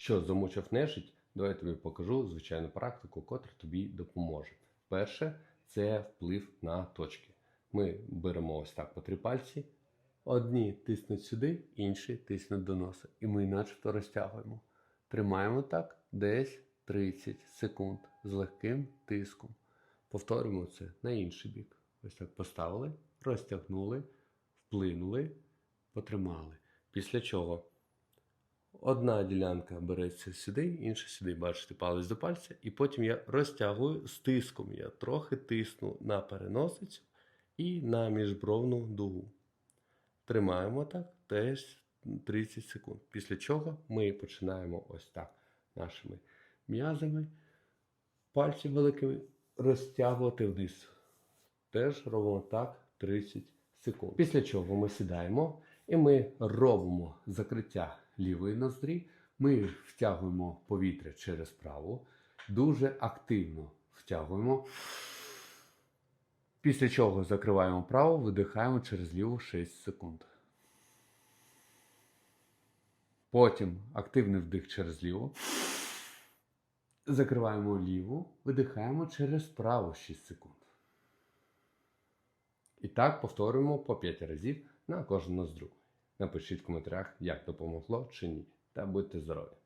Що замучив нежить, давай я тобі покажу звичайну практику, котра тобі допоможе. Перше, це вплив на точки. Ми беремо ось так по три пальці. Одні тиснуть сюди, інші тиснуть до носа. І ми начебто розтягуємо. Тримаємо так десь 30 секунд з легким тиском. Повторюємо це на інший бік. Ось так поставили, розтягнули, вплинули, потримали. Після чого одна ділянка береться сюди, інша сюди, бачите, палець до пальця, і потім я розтягую з тиском. Я трохи тисну на переносицю і на міжбровну дугу. Тримаємо так теж 30 секунд. Після чого ми починаємо ось так нашими м'язами, пальці великими розтягувати вниз. Теж робимо так 30 секунд. Після чого ми сідаємо і ми робимо закриття лівої ноздрі. Ми втягуємо повітря через праву, дуже активно втягуємо. Після чого закриваємо праву, видихаємо через ліву 6 секунд. Потім активний вдих через ліву. Закриваємо ліву, видихаємо через праву 6 секунд. І так повторюємо по 5 разів на кожну ноздрю. Напишіть в коментарях, як допомогло чи ні. Та будьте здорові!